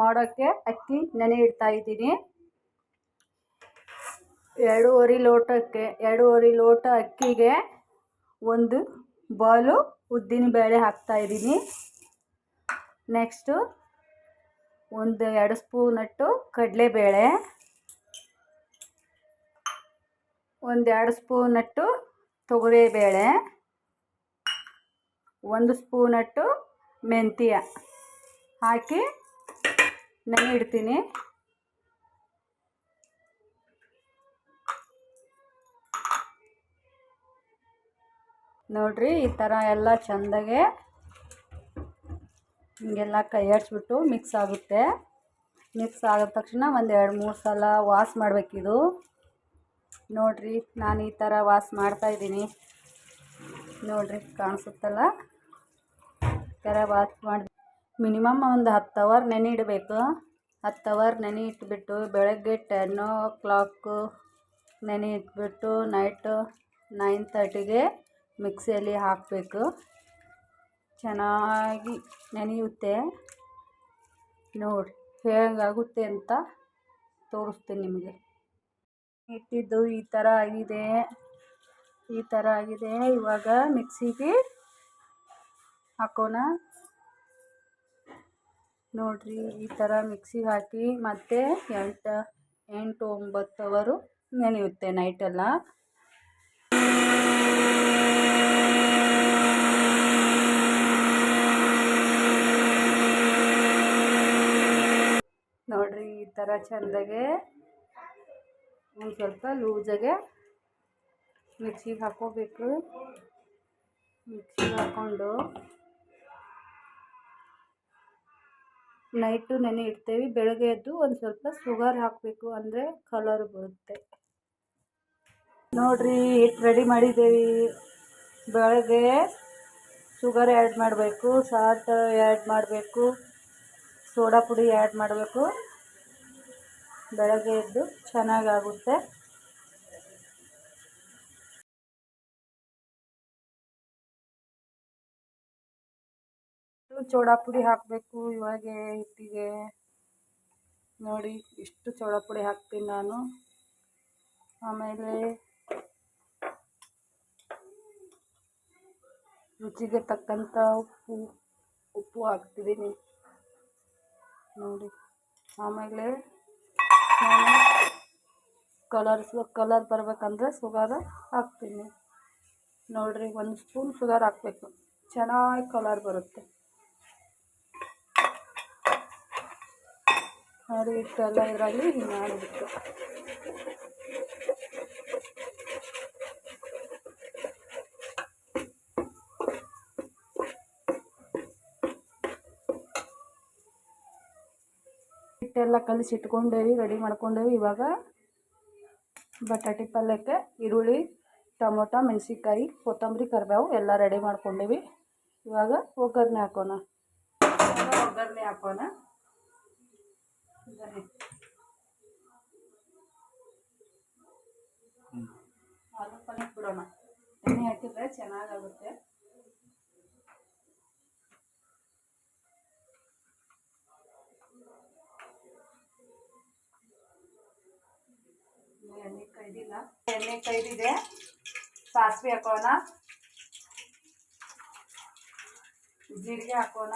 ಮಾಡೋಕ್ಕೆ ಅಕ್ಕಿ ನೆನೆ ಇಡ್ತಾ ಇದ್ದೀನಿ. ಎರಡೂವರೆ ಲೋಟಕ್ಕೆ ಎರಡೂವರೆ ಲೋಟ ಅಕ್ಕಿಗೆ ಒಂದು ಬಾಲು ಉದ್ದಿನ ಬೇಳೆ ಹಾಕ್ತಾ ಇದ್ದೀನಿ. ನೆಕ್ಸ್ಟು ಒಂದು ಎರಡು ಸ್ಪೂನಟ್ಟು ಕಡಲೆಬೇಳೆ. ಒಂದೆರಡು ಸ್ಪೂನಟ್ಟು ತೊಗರಿಬೇಳೆ. ಒಂದು ಸ್ಪೂನಟ್ಟು ಮೆಂತ್ಯ ಹಾಕಿ ನೆನೆ ಇಡ್ತೀನಿ. ನೋಡ್ರಿ, ಈ ಥರ ಎಲ್ಲ ಚೆಂದಾಗೆ ಹಿಂಗೆಲ್ಲ ಕೈ ಆಡಿಸ್ಬಿಟ್ಟು ಮಿಕ್ಸ್ ಆಗುತ್ತೆ. ಮಿಕ್ಸ್ ಆದ ತಕ್ಷಣ ಒಂದು ಎರಡು, ಮೂರು ಸಲ ವಾಸ್ ಮಾಡಬೇಕಿದು. ನೋಡಿರಿ, ನಾನು ಈ ಥರ ವಾಶ್ ಮಾಡ್ತಾಯಿದ್ದೀನಿ ನೋಡಿರಿ, ಕಾಣಿಸುತ್ತಲ್ಲ? ಈ ಥರ ವಾಸ್ ಮಾಡಿ ಮಿನಿಮಮ್ ಒಂದು ಹತ್ತು ಅವರ್ ನೆನೆ ಇಡಬೇಕು. ಹತ್ತು ಅವರ್ ನೆನೆ ಇಟ್ಬಿಟ್ಟು ಬೆಳಗ್ಗೆ ಟೆನ್ ಓ ಕ್ಲಾಕು ನೆನೆ ಇಟ್ಬಿಟ್ಟು ನೈಟು ನೈನ್ ತರ್ಟಿಗೆ ಮಿಕ್ಸಿಯಲ್ಲಿ ಹಾಕಬೇಕು. ಚೆನ್ನಾಗಿ ನೆನೆಯುತ್ತೆ. ನೋಡಿ ಹೇಗಾಗುತ್ತೆ ಅಂತ ತೋರಿಸ್ತೀನಿ ನಿಮಗೆ. ಇಟ್ಟಿದ್ದು ಈ ಥರ ಆಗಿದೆ. ಈ ಥರ ಆಗಿದೆ. ಇವಾಗ ಮಿಕ್ಸಿಗೆ ಹಾಕೋಣ. ನೋಡಿರಿ, ಈ ಥರ ಮಿಕ್ಸಿಗೆ ಹಾಕಿ ಮತ್ತೆ ಎಂಟು ಎಂಟು ಒಂಬತ್ತು ಅವರು ನೆನೆಯುತ್ತೆ ನೈಟೆಲ್ಲ ನೋಡಿರಿ, ಈ ಥರ ಚೆಂದಾಗೆ ಒಂದು ಸ್ವಲ್ಪ ಲೂಸಾಗೆ ಮಿಕ್ಸಿಗೆ ಹಾಕ್ಕೋಬೇಕು ಮಿಕ್ಸಿಗೆ ಹಾಕ್ಕೊಂಡು ನೈಟು ನೆನೆ ಇಡ್ತೇವೆ. ಬೆಳಗ್ಗೆ ಎದ್ದು ಒಂದು ಸ್ವಲ್ಪ ಶುಗರ್ ಹಾಕಬೇಕು ಅಂದರೆ ಕಲರ್ ಬರುತ್ತೆ. ನೋಡಿರಿ ಹಿಟ್ಟು ರೆಡಿ ಮಾಡಿದ್ದೇವೆ ಬೆಳಗ್ಗೆ ಶುಗರ್ ಆ್ಯಡ್ ಮಾಡಬೇಕು ಸಾಲ್ಟ್ ಆ್ಯಡ್ ಮಾಡಬೇಕು ಸೋಡಾ ಪುಡಿ ಆ್ಯಡ್ ಮಾಡಬೇಕು. ಬೆಳಗ್ಗೆ ಎದ್ದು ಚೆನ್ನಾಗಾಗುತ್ತೆ ಸೋಡಾ ಪುಡಿ ಹಾಕಬೇಕು ಇವಾಗ ಹಿಟ್ಟಿಗೆ. ನೋಡಿ, ಇಷ್ಟು ಚೌಡಾ ಪುಡಿ ಹಾಕ್ತೀನಿ ನಾನು. ಆಮೇಲೆ ರುಚಿಗೆ ತಕ್ಕಂಥ ಉಪ್ಪು ಉಪ್ಪು ಹಾಕ್ತಿದ್ದೀನಿ ನೋಡಿ, ಆಮೇಲೆ ಕಲರ್ಸ್ ಕಲರ್ ಬರಬೇಕಂದ್ರೆ ಸುಗಾರ ಹಾಕ್ತೀನಿ. ನೋಡಿರಿ, ಒಂದು ಸ್ಪೂನ್ ಸುಗಾರ ಹಾಕಬೇಕು. ಚೆನ್ನಾಗಿ ಕಲರ್ ಬರುತ್ತೆ. ನೋಡಿ ಎಲ್ಲ ಇದರಲ್ಲಿ ಮಾಡಿಬಿಟ್ಟು. ಹಿಟ್ಟೆಲ್ಲ ಕಲಿಸಿ ಇಟ್ಕೊಂಡೇವಿ, ರೆಡಿ ಮಾಡ್ಕೊಂಡೇವಿ. ಇವಾಗ ಬಟಾಟೆ ಪಲ್ಯಕ್ಕೆ ಈರುಳ್ಳಿ, ಟೊಮೊಟೊ, ಮೆಣಸಿನ್ಕಾಯಿ, ಕೊತ್ತಂಬರಿ, ಕರಿಬೇವು ಎಲ್ಲ ರೆಡಿ ಮಾಡ್ಕೊಂಡೇವಿ. ಇವಾಗ ಒಗ್ಗರಣೆ ಹಾಕೋಣ. ಒಗ್ಗರಣೆ ಹಾಕೋಣ. ಆಲೂ ಪಲ್ಯ ಬಿಡೋಣ. ಎಣ್ಣೆ ಹಾಕಿದ್ರೆ ಚೆನ್ನಾಗಾಗುತ್ತೆ. ಎಣ್ಣೆ ಕೈದಿಲ್ಲ. ಎಣ್ಣೆ ಕೈದಿದೆ. ಸಾಸಿವೆ ಹಾಕೋಣ. ಜೀರಿಗೆ ಹಾಕೋಣ.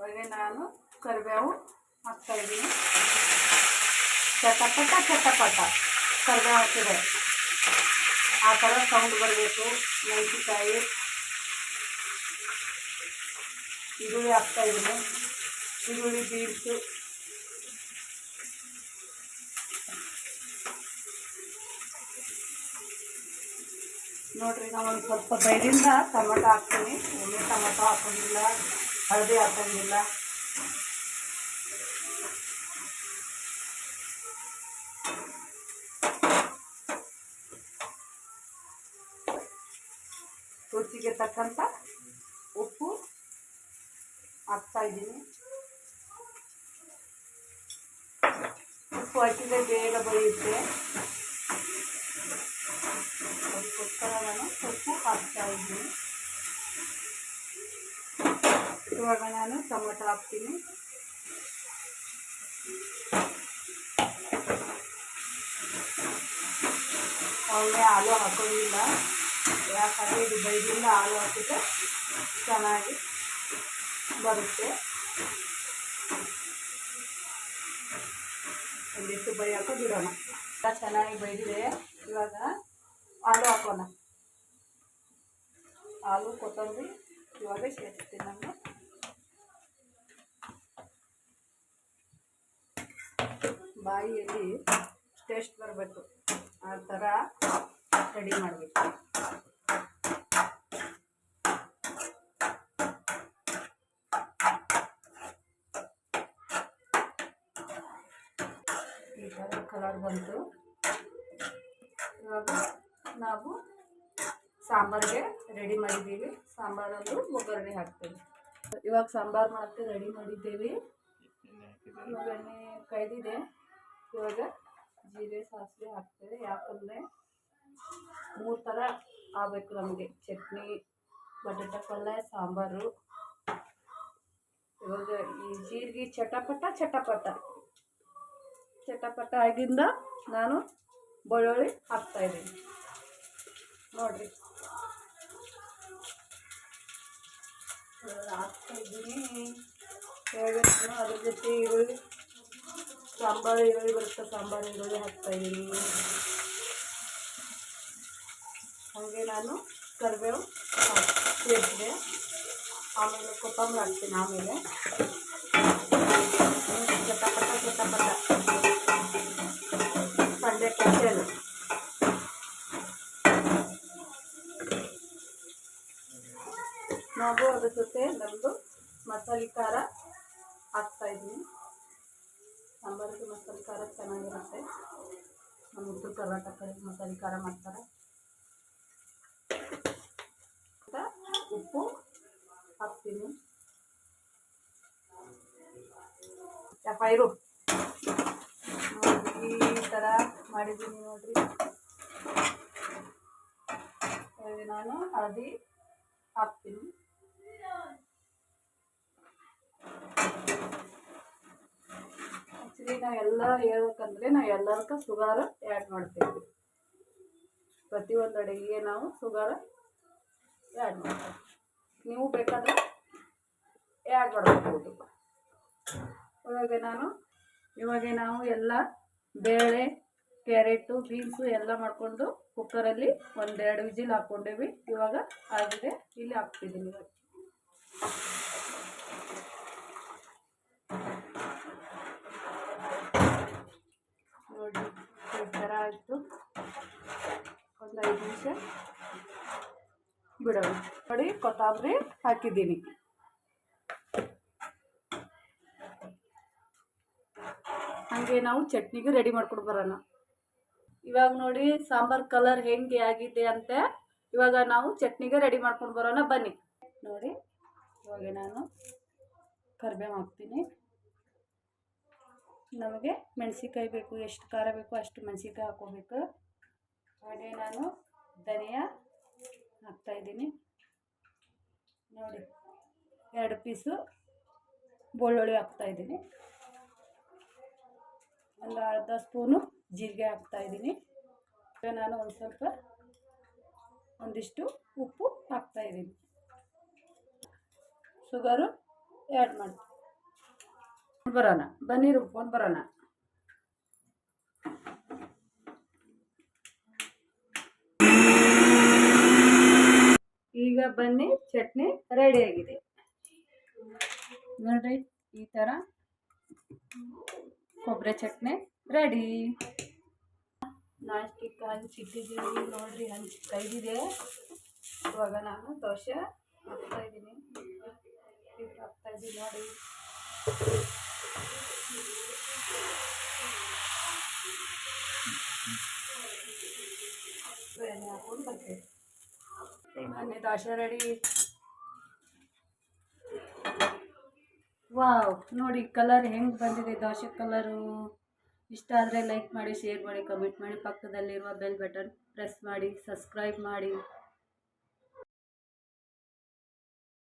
ಇವಾಗ ನಾನು ಕರಿಬೇವು ಹಾಕ್ತಾ ಇದ್ದೀನಿ. ಚಟಪಟ ಚಟಪಟ ಕರಿಬೇವು ಹಾಕಿದೆ ಆ ಥರ ಸೌಂಡ್ ಬರಬೇಕು. ಮೆಣಸಿನ್ಕಾಯಿ ಈರುಳ್ಳಿ ಹಾಕ್ತಾ ಇದ್ದೀನಿ. ಈರುಳ್ಳಿ ಬೀನ್ಸು ನೋಡಿರಿ, ನಾವು ಒಂದು ಸ್ವಲ್ಪ ಬೈದಿಂದ ಟೊಮೊಟೊ ಹಾಕ್ತೀನಿ. ಒಮ್ಮೆ ಟೊಮೊಟೊ ಹಾಕೋಂಗಿಲ್ಲ ಹಳದಿ ಹಾಕೋಂಗಿಲ್ಲ ರುಚಿಗೆ ತಕ್ಕಂಥ ಉಪ್ಪು ಹಾಕ್ತಾ ಇದ್ದೀನಿ ಉಪ್ಪು ಹಾಕಿದರೆ ಬೇಗ ಬೇಯುತ್ತೆ ಅದಕ್ಕೋಸ್ಕರ ನಾನು ಉಪ್ಪು ಹಾಕ್ತಾ ಇದ್ದೀನಿ ಇವಾಗ ನಾನು ಟೊಮೆಟೊ ಹಾಕ್ತೀನಿ. ಒಳ್ಳೆ ಹಾಲು ಹಾಕೋದಿಲ್ಲ ಯಾಕಂದರೆ ಇದು ಬೈದಿಂದ ಹಾಲು ಹಾಕಿದ್ರೆ ಚೆನ್ನಾಗಿ ಬರುತ್ತೆ. ಒಂದಿಷ್ಟು ಬೈ ಹಾಕೋ ಬಿಡೋಣ. ಚೆನ್ನಾಗಿ ಬೈದಿದೆ. ಇವಾಗ ಹಾಲು ಹಾಕೋಣ. ಹಾಲು, ಕೊತ್ತಂಬರಿ ಇವಾಗ ಸೇರಿಸ್ತೀನಿ ನಾನು. ಬಾಯಿಯಲ್ಲಿ ಟೇಸ್ಟ್ ಬರಬೇಕು. ಆ ಥರ ರೆಡಿ ಮಾಡಬೇಕು. ಈ ಥರ ಕಲರ್ ಬಂತು. ಇವಾಗ ನಾವು ಸಾಂಬಾರಿಗೆ ರೆಡಿ ಮಾಡಿದ್ದೀವಿ. ಸಾಂಬಾರಲ್ಲೂ ಒಗ್ಗರಣೆ ಹಾಕ್ತೀವಿ. ಇವಾಗ ಸಾಂಬಾರು ಮಾಡೋಕ್ಕೆ ರೆಡಿ ಮಾಡಿದ್ದೀವಿ. ಒಗ್ಗರಣೆ ಕೈದಿದೆ. ಇವಾಗ ಜೀರಿಗೆ ಸಾಸಿವೆ ಹಾಕ್ತೇವೆ. ಯಾಕಂದರೆ ಮೂರು ಥರ ಆಗಬೇಕು ನಮಗೆ. ಚಟ್ನಿ, ಬಟಾಟ ಪಲ್ಯ ಸಾಂಬಾರು. ಇವಾಗ ಈ ಜೀರಿಗೆ ಚಟಪಟ ಚಟಪಟ. ಚಟಪಟ ಆಗಿಂದ ನಾನು ಬೆಳ್ಳುಳ್ಳಿ ಹಾಕ್ತಾಯಿದ್ದೀನಿ ನೋಡಿರಿ. ಹಾಕ್ತಾ ಇದ್ದೀನಿ. ಅದ್ರ ಜೊತೆ ಈರುಳ್ಳಿ ಸಾಂಬಾರು ಈರುಳ್ಳಿ ಬರುತ್ತೆ, ಸಾಂಬಾರು ಈರುಳ್ಳಿ ಹಾಕ್ತಾಯಿದ್ದೀನಿ ಹಾಗೆ ನಾನು ಕರಿಬೇವು ಸೇರಿಸಿದೆ ಆಮೇಲೆ ಕೊತ್ತಂಬರಿ ಹಾಕ್ತೀನಿ ಆಮೇಲೆ. ನಾವು ಅದ್ರ ಜೊತೆ ನಮ್ಮದು ಮಸಾಲೆ ಖಾರ ಹಾಕ್ತಾಯಿದ್ದೀನಿ ಸಾಂಬಾರಿಗೆ ಮಸಾಲೆ ಖಾರ ಚೆನ್ನಾಗಿರುತ್ತೆ. ನಮ್ಮ ಉತ್ತರ ಕರ್ನಾಟಕ ಕಡೆ ಮಸಾಲೆ ಖಾರ ಮಾಡ್ತಾರೆ. ಉಪ್ಪು ಹಾಕ್ತೀನಿ. ಇರು. ಈ ಥರ ಮಾಡಿದ್ದೀನಿ ನೋಡಿರಿ. ನಾನು ಹಳದಿ ಹಾಕ್ತೀನಿ ಆ್ಯಕ್ಚುಲಿ ನಾವು ಎಲ್ಲ ಹೇಳ್ಬೇಕಂದ್ರೆ ನಾವು ಎಲ್ಲದಕ್ಕೂ ಸುಗಾರ ಆ್ಯಡ್ ಮಾಡ್ತೀವಿ. ಪ್ರತಿಯೊಂದು ಅಡುಗೆಗೆ ನಾವು ಸುಗಾರ ಆ್ಯಡ್ ಮಾಡ್ತೀವಿ. ನೀವು ಬೇಕಾದರೆ ಆ್ಯಡ್ ಮಾಡ್ಕೋಬೋದು. ಇವಾಗ ನಾನು, ಇವಾಗ ನಾವು ಎಲ್ಲ ಬೇಳೆ, ಕ್ಯಾರೆಟು, ಬೀನ್ಸು ಎಲ್ಲ ಮಾಡಿಕೊಂಡು ಕುಕ್ಕರಲ್ಲಿ ಒಂದೆರಡು ವಿಜಿಲ್ ಹಾಕ್ಕೊಂಡೇವಿ ಇವಾಗ ಆಗಿದೆ, ಇಲ್ಲಿ ಹಾಕ್ತಿದ್ದೀನಿ ಇವಾಗ. ನೋಡಿ ಈ ಥರ ಆಯಿತು. ಒಂದು ಐದು ನಿಮಿಷ. ಬಿಡೋಣ. ನೋಡಿ, ಕೊತ್ತಂಬರಿ ಹಾಕಿದ್ದೀನಿ. ಹಾಗೆ ನಾವು ಚಟ್ನಿಗೆ ರೆಡಿ ಮಾಡ್ಕೊಂಡು ಬರೋಣ. ಇವಾಗ ನೋಡಿ, ಸಾಂಬಾರ್ ಕಲರ್ ಹೆಂಗೆ ಆಗಿದೆ ಅಂತ ಇವಾಗ ನಾವು ಚಟ್ನಿಗೆ ರೆಡಿ ಮಾಡ್ಕೊಂಡು ಬರೋಣ. ಬನ್ನಿ. ನೋಡಿ, ಇವಾಗ ನಾನು ಕರಿಬೇವು ಹಾಕ್ತೀನಿ. ನಮಗೆ ಮೆಣಸಿನ್ಕಾಯಿ ಬೇಕು, ಎಷ್ಟು ಖಾರ ಬೇಕು ಅಷ್ಟು ಮೆಣಸಿನ್ಕಾಯಿ ಹಾಕೋಬೇಕು. ಹಾಗೆ ನಾನು ಧನಿಯಾ ಹಾಕ್ತಾಯಿದ್ದೀನಿ ನೋಡಿ, ಎರಡು ಪೀಸು ಬೆಳ್ಳುಳ್ಳಿ ಹಾಕ್ತಾಯಿದ್ದೀನಿ ಒಂದು ಅರ್ಧ ಸ್ಪೂನು ಜೀರಿಗೆ ಹಾಕ್ತಾಯಿದ್ದೀನಿ ಈಗ ನಾನು ಒಂದು ಸ್ವಲ್ಪ ಒಂದಿಷ್ಟು ಉಪ್ಪು ಹಾಕ್ತಾಯಿದ್ದೀನಿ ಶುಗರು ಆ್ಯಡ್ ಮಾಡಿ ಬರೋಣ. ಬನ್ನಿ ರುಬ್ಕೊಂಡು ಬರೋಣ. ಈಗ ಬನ್ನಿ, ಚಟ್ನಿ ರೆಡಿಯಾಗಿದೆ ನೋಡ್ರಿ, ಈ ಥರ ಕೊಬ್ಬರಿ ಚಟ್ನಿ ರೆಡಿ ನಾಷ್ಟಿಗೆ ಹಂಚಿಟ್ಟಿದ್ದೀವಿ ನೋಡ್ರಿ ಹಂಚಿ ಕೈದಿದೆ. ಇವಾಗ ನಾನು ದೋಸೆ ಇದ್ದೀನಿ. ಹಾಕ್ತಾಯಿದ್ದೀನಿ ನೋಡಿ. ಎಣ್ಣೆ ಹಾಕ್ಕೊಂಡು ಬರ್ತೀವಿ ಬನ್ನಿ ದೋಸೆ ರೆಡಿ ವಾವ್ ನೋಡಿ ಕಲರ್ ಹೆಂಗೆ ಬಂದಿದೆ ದೋಸೆ ಕಲರು ಇಷ್ಟ ಆದರೆ ಲೈಕ್ ಮಾಡಿ ಶೇರ್ ಮಾಡಿ ಕಮೆಂಟ್ ಮಾಡಿ. ಪಕ್ಕದಲ್ಲಿರುವ ಬೆಲ್ ಬಟನ್ ಪ್ರೆಸ್ ಮಾಡಿ ಸಬ್ಸ್ಕ್ರೈಬ್ ಮಾಡಿ.